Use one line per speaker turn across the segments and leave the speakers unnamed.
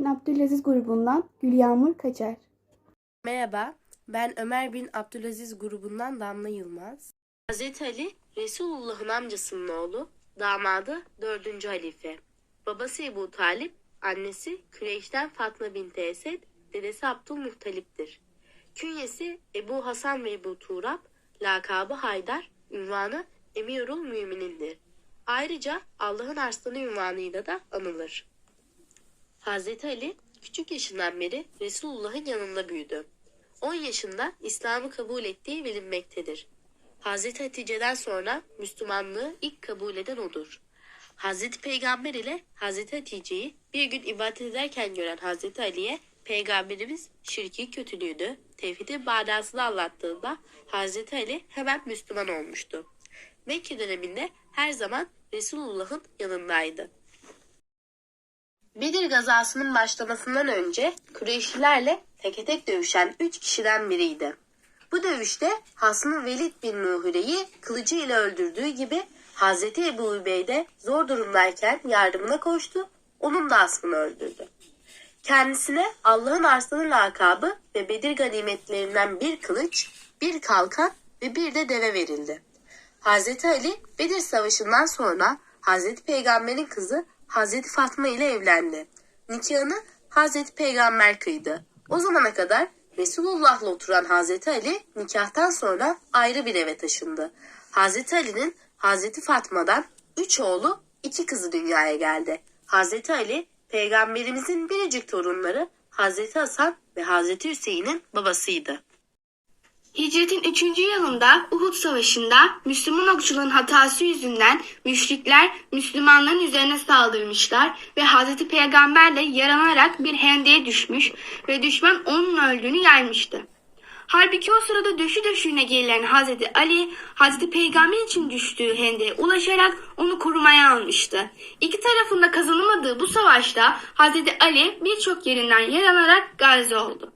Bin Abdülaziz grubundan Gülyağmur Kaçar.
Merhaba, ben Ömer bin Abdülaziz grubundan Damla Yılmaz. Hazreti Ali, Resulullah'ın amcasının oğlu, damadı 4. halife. Babası Ebu Talip, annesi Kureyş'ten Fatma binti Esed, dedesi Abdülmuttalip'tir. Künyesi Ebu Hasan ve Ebu Turab, lakabı Haydar, ünvanı Emirul Müminindir. Ayrıca Allah'ın arslanı ünvanıyla da anılır. Hazreti Ali küçük yaşından beri Resulullah'ın yanında büyüdü. 10 yaşında İslam'ı kabul ettiği bilinmektedir. Hazreti Hatice'den sonra Müslümanlığı ilk kabul eden odur. Hazreti Peygamber ile Hazreti Hatice'yi bir gün ibadet ederken gören Hazreti Ali'ye Peygamberimiz şirki kötülüğünü, tevhidi manasını anlattığında Hazreti Ali hemen Müslüman olmuştu. Mekke döneminde her zaman Resulullah'ın yanındaydı. Bedir gazasının başlamasından önce Kureyşlilerle teke tek dövüşen üç kişiden biriydi. Bu dövüşte hasmı Velid bin Muhire'yi kılıcı ile öldürdüğü gibi Hazreti Ebu Übeyde zor durumdayken yardımına koştu, onun da hasmını öldürdü. Kendisine Allah'ın arslanı lakabı ve Bedir ganimetlerinden bir kılıç, bir kalkan ve bir de deve verildi. Hazreti Ali Bedir Savaşı'ndan sonra Hazreti Peygamber'in kızı Hazreti Fatma ile evlendi. Nikahını Hazreti Peygamber kıydı. O zamana kadar Resulullah'la oturan Hazreti Ali nikahtan sonra ayrı bir eve taşındı. Hazreti Ali'nin Hazreti Fatma'dan üç oğlu, iki kızı dünyaya geldi. Hazreti Ali, Peygamberimizin biricik torunları Hazreti Hasan ve Hazreti Hüseyin'in babasıydı.
Hicretin 3. yılında Uhud Savaşı'nda Müslüman okçuların hatası yüzünden müşrikler Müslümanların üzerine saldırmışlar ve Hazreti Peygamberle yaranarak bir hendeye düşmüş ve düşman onun öldüğünü yaymıştı. Halbuki o sırada döşü döşüğüne gelen Hazreti Ali, Hazreti Peygamber için düştüğü hendeye ulaşarak onu korumaya almıştı. İki tarafında kazanamadığı bu savaşta Hazreti Ali birçok yerinden yaralarak gazi oldu.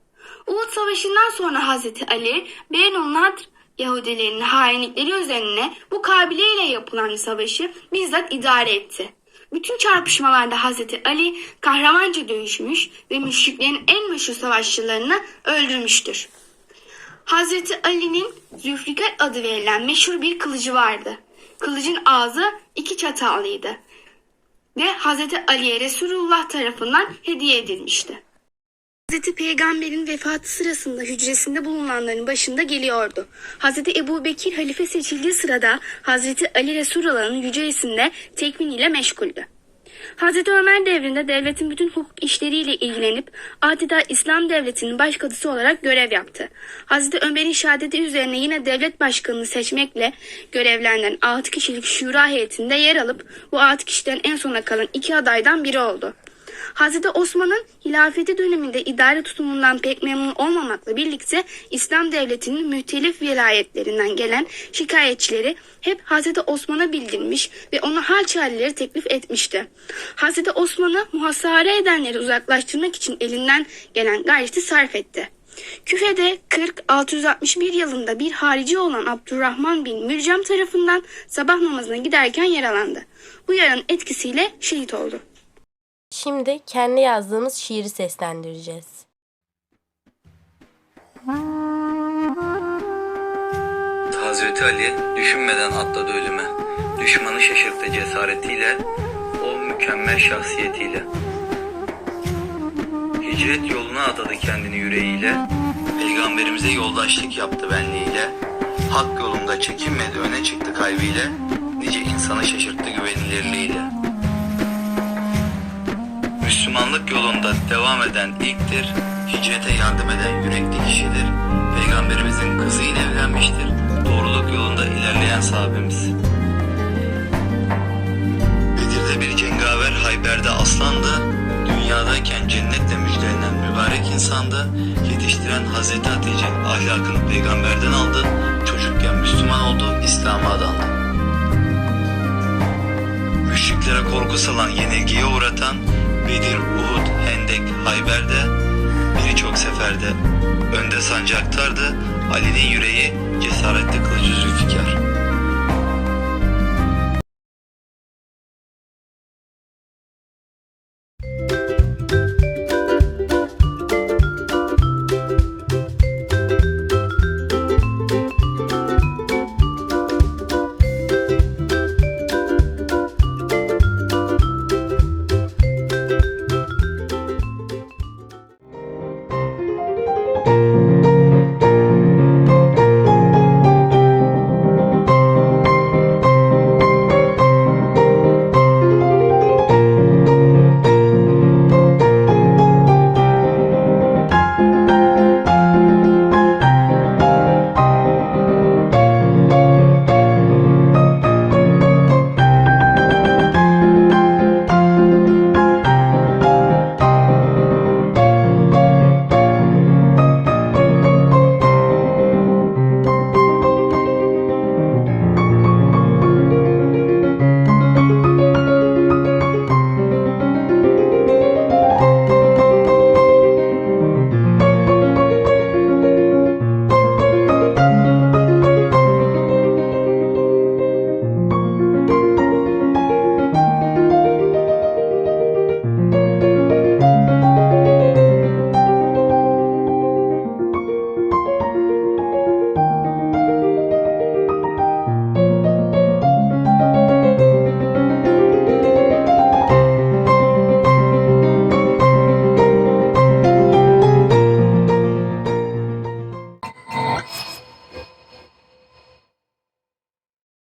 Uhud Savaşı'ndan sonra Hazreti Ali, Beynul Nadr Yahudilerinin hainlikleri üzerine bu kabileyle yapılan savaşı bizzat idare etti. Bütün çarpışmalarda Hazreti Ali kahramanca dövüşmüş ve müşriklerin en meşhur savaşçılarını öldürmüştür. Hazreti Ali'nin Zülfikar adı verilen meşhur bir kılıcı vardı. Kılıcın ağzı iki çatallıydı ve Hazreti Ali'ye Resulullah tarafından hediye edilmişti. Hazreti Peygamber'in vefatı sırasında hücresinde bulunanların başında geliyordu. Hazreti Ebu Bekir halife seçildiği sırada Hazreti Ali Resulullah'ın hücresinde tekmin ile meşguldü. Hazreti Ömer devrinde devletin bütün hukuk işleriyle ilgilenip adeta İslam devletinin başkadısı olarak görev yaptı. Hazreti Ömer'in şehadeti üzerine yine devlet başkanını seçmekle görevlenen 6 kişilik şura heyetinde yer alıp bu 6 kişiden en sona kalan iki adaydan biri oldu. Hazreti Osman'ın hilafeti döneminde idare tutumundan pek memnun olmamakla birlikte İslam devletinin mühtelif vilayetlerinden gelen şikayetçileri hep Hazreti Osman'a bildirmiş ve ona hal çareleri teklif etmişti. Hazreti Osman'ı muhasara edenleri uzaklaştırmak için elinden gelen gayreti sarf etti. Küfe'de 40-661 yılında bir harici olan Abdurrahman bin Mürcem tarafından sabah namazına giderken yaralandı. Bu yaranın etkisiyle şehit oldu.
Şimdi kendi yazdığımız şiiri seslendireceğiz.
Hazreti Ali düşünmeden atladı ölüme. Düşmanı şaşırttı cesaretiyle, o mükemmel şahsiyetiyle. Hicret yoluna adadı kendini yüreğiyle, peygamberimize yoldaşlık yaptı benliğiyle. Hak yolunda çekinmedi öne çıktı kalbiyle, nice insanı şaşırttı güvenilirliğiyle. Müslümanlık yolunda devam eden ilktir, hicrete yardım eden yürekli kişidir. Peygamberimizin kızıyla evlenmiştir, doğruluk yolunda ilerleyen sahabemiz. Bedir'de bir cengaver, Hayber'de aslandı, dünyadayken cennetle müjdelenen mübarek insandı, yetiştiren Hazreti Hatice ahlakını peygamberden aldı, çocukken Müslüman oldu, İslam'a adandı. Müşriklere korku salan, yenilgiye uğratan, Bedir, Uhud, Hendek, Hayber'de birçok seferde önde sancaktardı. Ali'nin yüreği cesaretli kılıcı Zülfikar.